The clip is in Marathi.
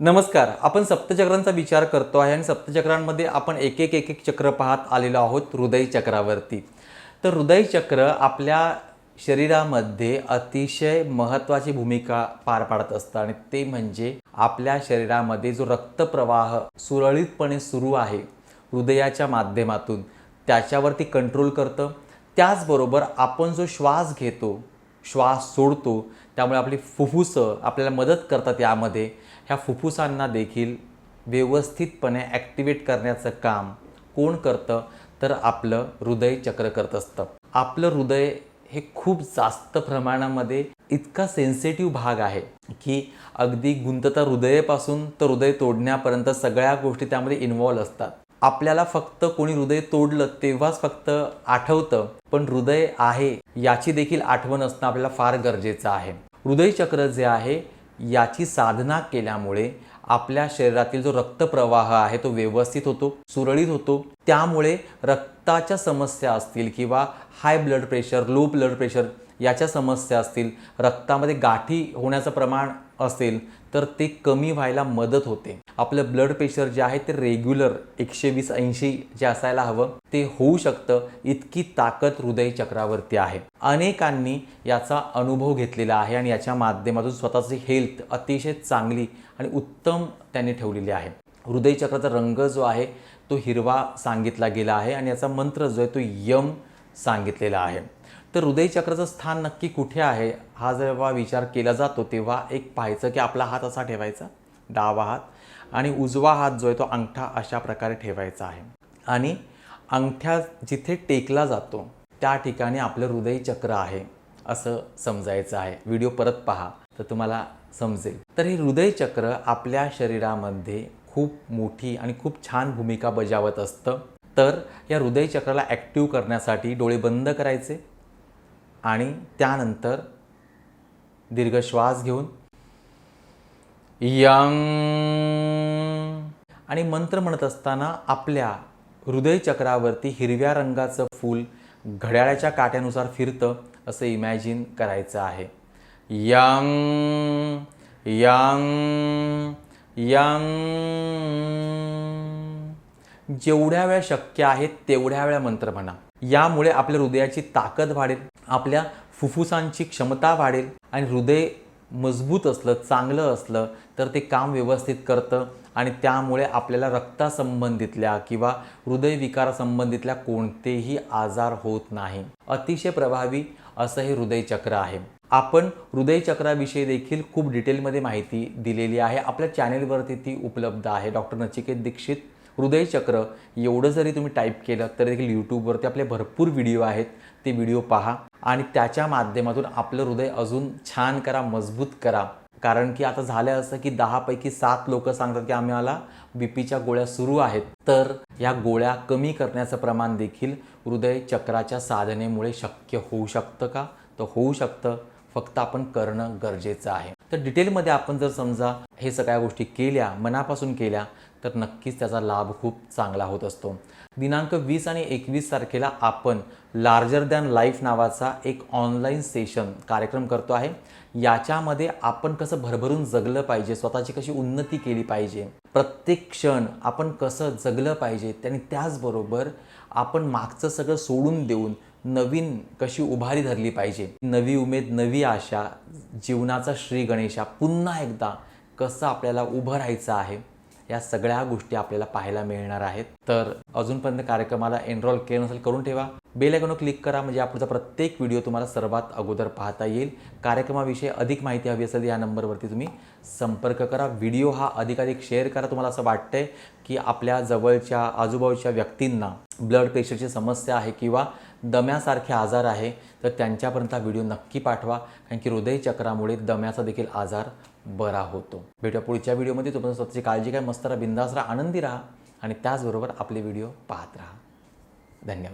नमस्कार आपण सप्तचक्रांचा विचार करतो आहे आणि सप्तचक्रांमध्ये आपण एक एक एक एक चक्र पाहत आलेलो आहोत हृदय चक्रावरती. तर हृदय चक्र आपल्या शरीरामध्ये अतिशय महत्त्वाची भूमिका पार पाडत असतं आणि ते म्हणजे आपल्या शरीरामध्ये जो रक्तप्रवाह सुरळीतपणे सुरू आहे हृदयाच्या माध्यमातून त्याच्यावरती कंट्रोल करतं. त्याचबरोबर आपण जो श्वास घेतो श्वास सोडतो त्यामुळे आपली फुफ्फुसं आपल्याला मदत करतात यामध्ये. ह्या फुफ्फुसांना देखील व्यवस्थितपणे ॲक्टिवेट करण्याचं काम कोण करतं? तर आपलं हृदय चक्र करत असतं. आपलं हृदय हे खूप जास्त प्रमाणामध्ये इतका सेन्सिटिव्ह भाग आहे की अगदी गुंतता हृदयापासून तर हृदय तोडण्यापर्यंत सगळ्या गोष्टी त्यामध्ये इन्वॉल्व्ह असतात. आपल्याला फक्त कोणी हृदय तोडलं तेव्हाच फक्त आठवतं पण हृदय आहे याची देखील आठवण असणं आपल्याला फार गरजेचं आहे. हृदयचक्र जे आहे याची साधना केल्यामुळे आपल्या शरीरातील जो रक्तप्रवाह आहे तो व्यवस्थित होतो सुरळीत होतो त्यामुळे रक्ताच्या समस्या असतील किंवा high blood pressure low blood pressure याच्या समस्या असतील रक्तामध्ये गाठी होण्याचं प्रमाण असेल तर ते कमी व्हायला मदत होते. आपलं ब्लड प्रेशर जे आहे ते रेग्युलर एकशे वीस ऐंशी जे असायला हवं ते होऊ शकतं. इतकी ताकद हृदय चक्रावरती आहे. अनेकांनी याचा अनुभव घेतलेला आहे आणि याच्या माध्यमातून स्वतःची हेल्थ अतिशय चांगली आणि उत्तम त्यांनी ठेवलेली आहे. हृदयचक्राचा रंग जो आहे तो हिरवा सांगितला गेला आहे आणि याचा मंत्र जो आहे तो यम सांगितलेला आहे. तर हृदयचक्राचं स्थान नक्की कुठे आहे? हा जेव्हा विचार केला जातो तेव्हा एक पाहायचं की आपला हात असा ठेवायचा डावा हात आणि उजवा हात जो आहे तो अंगठा अशा प्रकारे ठेवायचा आहे. आणि अंगठ्या जिथे टेकला जातो त्या ठिकाणी आपलं हृदयचक्र आहे असं समजायचं आहे. व्हिडिओ परत पहा. तर तुम्हाला समजेल. तर हे हृदयचक्र आपल्या शरीरामध्ये खूप मोठी आणि खूप छान भूमिका बजावत असतं. तर या हृदयचक्राला ॲक्टिव्ह करण्यासाठी डोळे बंद करायचे आणि त्यानंतर दीर्घ श्वास घेऊन यंग आणि मंत्र म्हणत असताना आपल्या हृदयचक्रावरती हिरव्या रंगाचं फूल घड्याळाच्या काट्यानुसार फिरतं असं इमॅजिन करायचं आहे. यंग यंग यंग जेवढ्या वेळा शक्य आहे तेवढ्या वेळा मंत्र म्हणा. यामुळे आपल्या हृदयाची ताकद वाढेल आपल्या फुफ्फुसांची क्षमता वाढेल आणि हृदय मजबूत असलं चांगलं असलं तर ते काम व्यवस्थित करतं आणि त्यामुळे आपल्याला रक्तासंबंधितल्या किंवा हृदयविकारासंबंधितल्या कोणतेही आजार होत नाही. अतिशय प्रभावी असं हे हृदयचक्र आहे. आपण हृदयचक्राविषयी देखील खूप डिटेलमध्ये माहिती दिलेली आहे. आपल्या चॅनेलवरती ती उपलब्ध आहे. डॉक्टर नचिकेत दीक्षित हृदयचक्र. एवढं जरी तुम्ही टाईप केलं तरी देखील यूट्यूबवरती आपले भरपूर व्हिडिओ आहेत. ते व्हिडिओ पहा आणि त्याच्या माध्यमातून आपलं हृदय अजून छान करा मजबूत करा. कारण की आता झालं असं की दहापैकी सात लोक सांगतात की आम्हाला बी पीच्या गोळ्या सुरू आहेत. तर या गोळ्या कमी करण्याचं प्रमाण देखील हृदय चक्राच्या साधनेमुळे शक्य होऊ शकतं का? तर होऊ शकतं. फक्त आपण करणं गरजेचं आहे. तर डिटेलमध्ये आपण जर समजा हे सगळ्या गोष्टी केल्या मनापासून केल्या तर नक्कीच त्याचा लाभ खूप चांगला होत असतो. दिनांक वीस आणि एकवीस तारखेला आपण लार्जर दॅन लाईफ नावाचा एक ऑनलाईन सेशन कार्यक्रम करतो आहे. याच्यामध्ये आपण कसं भरभरून जगलं पाहिजे स्वतःची कशी उन्नती केली पाहिजे प्रत्येक क्षण आपण कसं जगलं पाहिजे आणि त्याचबरोबर आपण मागचं सगळं सोडून देऊन नवीन कशी उभारी धरली पाहिजे. नवी उमेद नवी आशा जीवनाचा श्री गणेशा पुन्हा एकदा कसं आपल्याला उभं राहायचं आहे. या सगळ्या गोष्टी आपल्याला पाहायला मिळणार आहेत. तर अजूनपर्यंत कार्यक्रमाला एनरोल केलं नसेल करून ठेवा. बेल आयकॉनवर क्लिक करा म्हणजे आपला प्रत्येक व्हिडिओ तुम्हाला सर्वात अगोदर पाहता येईल. कार्यक्रमाविषयी अधिक माहिती हवी असेल या नंबरवरती तुम्ही संपर्क करा. व्हिडिओ हा अधिकाधिक शेअर करा तुम्हाला असं वाटतंय की आपल्या जवळच्या आजूबाजूच्या व्यक्तींना ब्लड प्रेशरची समस्या आहे किंवा दम्यासारखे आजार आहे तर त्यांच्यापर्यंत हा व्हिडिओ नक्की पाठवा. कारण की हृदयचक्रामुळे दम्याचा देखील आजार बरा होतो. भेटूया पुढच्या व्हिडिओमध्ये. तुम्हाला स्वतःची काळजी काय मस्त राहा बिंदास राहा आनंदी राहा आणि त्याचबरोबर आपले व्हिडिओ पाहत राहा. धन्यवाद.